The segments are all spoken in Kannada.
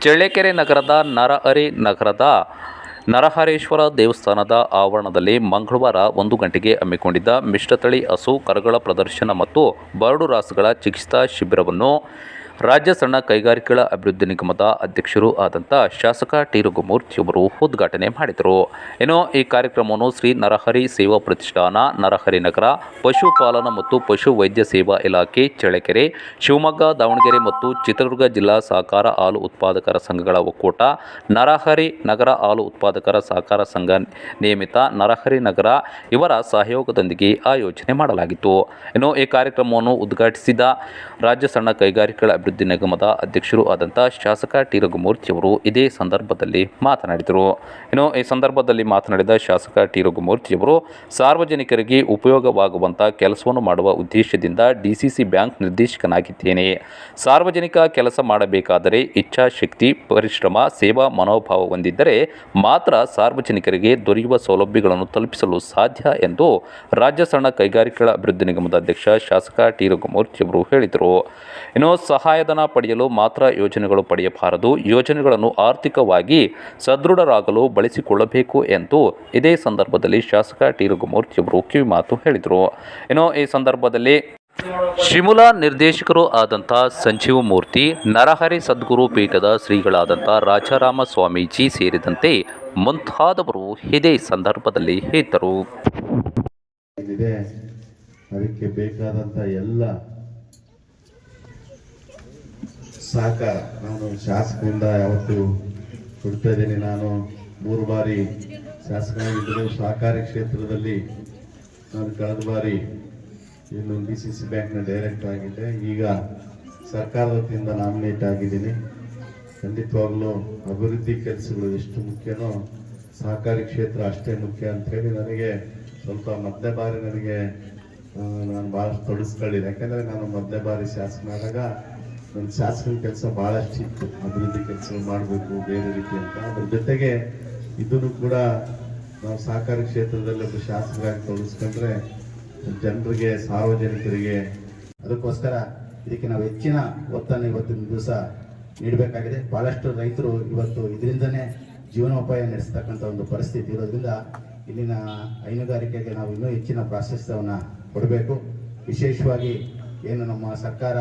ಚಳ್ಳಕೆರೆ ನಗರದ ನರಹರಿ ನಗರದ ನರಹರೇಶ್ವರ ದೇವಸ್ಥಾನದ ಆವರಣದಲ್ಲಿ ಮಂಗಳವಾರ ಒಂದು ಗಂಟೆಗೆ ಹಮ್ಮಿಕೊಂಡಿದ್ದ ಮಿಶ್ರತಳಿ ಹಸು ಕರುಗಳ ಪ್ರದರ್ಶನ ಮತ್ತು ಬರಡು ರಾಸುಗಳ ಚಿಕಿತ್ಸಾ ಶಿಬಿರವನ್ನು ರಾಜ್ಯ ಸಣ್ಣ ಕೈಗಾರಿಕೆಗಳ ಅಭಿವೃದ್ಧಿ ನಿಗಮದ ಅಧ್ಯಕ್ಷರು ಆದಂಥ ಶಾಸಕ ಟಿ ರಘುಮೂರ್ತಿಯವರು ಉದ್ಘಾಟನೆ ಮಾಡಿದರು. ಇನ್ನು ಈ ಕಾರ್ಯಕ್ರಮವನ್ನು ಶ್ರೀ ನರಹರಿ ಸೇವಾ ಪ್ರತಿಷ್ಠಾನ, ನರಹರಿ ನಗರ, ಪಶುಪಾಲನಾ ಮತ್ತು ಪಶು ವೈದ್ಯ ಸೇವಾ ಇಲಾಖೆ, ಚಳ್ಳಕೆರೆ, ಶಿವಮೊಗ್ಗ, ದಾವಣಗೆರೆ ಮತ್ತು ಚಿತ್ರದುರ್ಗ ಜಿಲ್ಲಾ ಸಹಕಾರ ಹಾಲು ಉತ್ಪಾದಕರ ಸಂಘಗಳ ಒಕ್ಕೂಟ, ನರಹರಿ ನಗರ ಹಾಲು ಉತ್ಪಾದಕರ ಸಹಕಾರ ಸಂಘ ನಿಯಮಿತ ನರಹರಿ ನಗರ ಇವರ ಸಹಯೋಗದೊಂದಿಗೆ ಆಯೋಜನೆ ಮಾಡಲಾಗಿತ್ತು. ಇನ್ನು ಈ ಕಾರ್ಯಕ್ರಮವನ್ನು ಉದ್ಘಾಟಿಸಿದ ರಾಜ್ಯ ಸಣ್ಣ ಕೈಗಾರಿಕೆಗಳ ನಿಗಮದ ಅಧ್ಯಕ್ಷರು ಆದಂತಹ ಶಾಸಕ ಟಿ ರಘುಮೂರ್ತಿಯವರು ಇದೇ ಸಂದರ್ಭದಲ್ಲಿ ಮಾತನಾಡಿದರು. ಇನ್ನು ಈ ಸಂದರ್ಭದಲ್ಲಿ ಮಾತನಾಡಿದ ಶಾಸಕ ಟಿ ರಘುಮೂರ್ತಿಯವರು ಸಾರ್ವಜನಿಕರಿಗೆ ಉಪಯೋಗವಾಗುವಂಥ ಕೆಲಸವನ್ನು ಮಾಡುವ ಉದ್ದೇಶದಿಂದ ಡಿಸಿಸಿ ಬ್ಯಾಂಕ್ ನಿರ್ದೇಶಕನಾಗಿದ್ದೇನೆ. ಸಾರ್ವಜನಿಕ ಕೆಲಸ ಮಾಡಬೇಕಾದರೆ ಇಚ್ಛಾಶಕ್ತಿ, ಪರಿಶ್ರಮ, ಸೇವಾ ಮನೋಭಾವ ಹೊಂದಿದ್ದರೆ ಮಾತ್ರ ಸಾರ್ವಜನಿಕರಿಗೆ ದೊರೆಯುವ ಸೌಲಭ್ಯಗಳನ್ನು ತಲುಪಿಸಲು ಸಾಧ್ಯ ಎಂದು ರಾಜ್ಯ ಸಣ್ಣ ಕೈಗಾರಿಕೆಗಳ ಅಭಿವೃದ್ಧಿ ನಿಗಮದ ಅಧ್ಯಕ್ಷ ಶಾಸಕ ಟಿ ರಘುಮೂರ್ತಿಯವರು ಹೇಳಿದರು. ಇನ್ನು ಸಹಾಯಧನ ಪಡೆಯಲು ಮಾತ್ರ ಯೋಜನೆಗಳು ಪಡೆಯಬಾರದು. ಯೋಜನೆಗಳನ್ನು ಆರ್ಥಿಕವಾಗಿ ಸದೃಢರಾಗಲು ಬಳಸಿಕೊಳ್ಳಬೇಕು ಎಂದು ಇದೇ ಸಂದರ್ಭದಲ್ಲಿ ಶಾಸಕ ಟಿ ರಘುಮೂರ್ತಿಯವರು ಕಿವಿಮಾತು ಹೇಳಿದರು. ಇನ್ನು ಈ ಸಂದರ್ಭದಲ್ಲಿ ಶಿಮುಲಾ ನಿರ್ದೇಶಕರು ಆದಂಥ ಸಂಜೀವ ಮೂರ್ತಿ, ನರಹರಿ ಸದ್ಗುರು ಪೀಠದ ಶ್ರೀಗಳಾದಂಥ ರಾಜಾರಾಮ ಸ್ವಾಮೀಜಿ ಸೇರಿದಂತೆ ಮುಂತಾದವರು ಇದೇ ಸಂದರ್ಭದಲ್ಲಿ ಇದ್ದರು. ಅದಕ್ಕೆ ಬೇಕಾದಂತ ಎಲ್ಲ ಸಹಕಾರ ನಾನು ಶಾಸಕರಿಂದ ಯಾವತ್ತು ಕೊಡ್ತಾ ಇದ್ದೀನಿ. ನಾನು ಮೂರು ಬಾರಿ ಶಾಸಕನಾಗಿದ್ದರೂ ಸಹಕಾರಿ ಕ್ಷೇತ್ರದಲ್ಲಿ ನಾನು ಕಳೆದ ಬಾರಿ ಇನ್ನು ಡಿ ಸಿ ಸಿ ಬ್ಯಾಂಕ್ನ ಡೈರೆಕ್ಟರ್ ಆಗಿದ್ದೆ. ಈಗ ಸರ್ಕಾರದ ವತಿಯಿಂದ ನಾಮಿನೇಟ್ ಆಗಿದ್ದೀನಿ. ಖಂಡಿತವಾಗ್ಲೂ ಅಭಿವೃದ್ಧಿ ಕೆಲಸಗಳು ಎಷ್ಟು ಮುಖ್ಯನೋ ಸಹಕಾರಿ ಕ್ಷೇತ್ರ ಅಷ್ಟೇ ಮುಖ್ಯ ಅಂಥೇಳಿ ನನಗೆ ಸ್ವಲ್ಪ ಮೊದಲೇ ಬಾರಿ ನನಗೆ ನಾನು ಭಾಳ ತೊಡಗಿಸ್ಕೊಂಡಿದ್ದೆ. ಯಾಕೆಂದರೆ ನಾನು ಮೊದಲೇ ಬಾರಿ ಶಾಸಕನಾದಾಗ ನನ್ನ ಶಾಸಕನ ಕೆಲಸ ಭಾಳಷ್ಟು ಇತ್ತು. ಅಭಿವೃದ್ಧಿ ಕೆಲಸ ಮಾಡಬೇಕು, ಬೇರೆ ರೀತಿ ಅಂತ. ಅದ್ರ ಜೊತೆಗೆ ಇದನ್ನು ಕೂಡ ನಾವು ಸಹಕಾರ ಕ್ಷೇತ್ರದಲ್ಲಿ ಒಬ್ಬ ಶಾಸಕರಾಗಿ ತೊಡಗಿಸ್ಕೊಂಡ್ರೆ ಜನರಿಗೆ, ಸಾರ್ವಜನಿಕರಿಗೆ ಅದಕ್ಕೋಸ್ಕರ ಇದಕ್ಕೆ ನಾವು ಹೆಚ್ಚಿನ ಒತ್ತನ್ನು ಇವತ್ತಿನ ದಿವಸ ನೀಡಬೇಕಾಗಿದೆ. ಬಹಳಷ್ಟು ರೈತರು ಇವತ್ತು ಇದರಿಂದನೇ ಜೀವನೋಪಾಯ ನಡೆಸ್ತಕ್ಕಂಥ ಒಂದು ಪರಿಸ್ಥಿತಿ ಇರೋದ್ರಿಂದ ಇಲ್ಲಿನ ಹೈನುಗಾರಿಕೆಗೆ ನಾವು ಇನ್ನೂ ಹೆಚ್ಚಿನ ಪ್ರಾಶಸ್ತ್ಯವನ್ನು ಕೊಡಬೇಕು. ವಿಶೇಷವಾಗಿ ಏನು ನಮ್ಮ ಸರ್ಕಾರ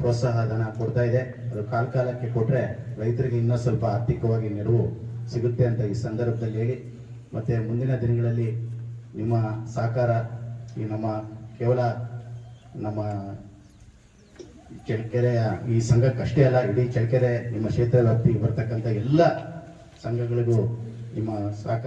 ಪ್ರೋತ್ಸಾಹ ಧನ ಕೊಡ್ತಾ ಇದೆ. ಅದು ಕಾಲ ಕಾಲಕ್ಕೆ ಕೊಟ್ಟರೆ ರೈತರಿಗೆ ಇನ್ನೂ ಸ್ವಲ್ಪ ಆರ್ಥಿಕವಾಗಿ ನೆರವು ಸಿಗುತ್ತೆ ಅಂತ ಈ ಸಂದರ್ಭದಲ್ಲಿ ಹೇಳಿ. ಮತ್ತೆ ಮುಂದಿನ ದಿನಗಳಲ್ಲಿ ನಿಮ್ಮ ಸಹಕಾರ ಈ ನಮ್ಮ ಕೇವಲ ನಮ್ಮ ಚಳ್ಳಕೆರೆಯ ಈ ಸಂಘಕ್ಕಷ್ಟೇ ಅಲ್ಲ, ಇಡೀ ಚಳ್ಳಕೆರೆ ನಿಮ್ಮ ಕ್ಷೇತ್ರ ವ್ಯಾಪ್ತಿಗೆ ಬರ್ತಕ್ಕಂಥ ಎಲ್ಲ ಸಂಘಗಳಿಗೂ ನಿಮ್ಮ ಸಹಕಾರ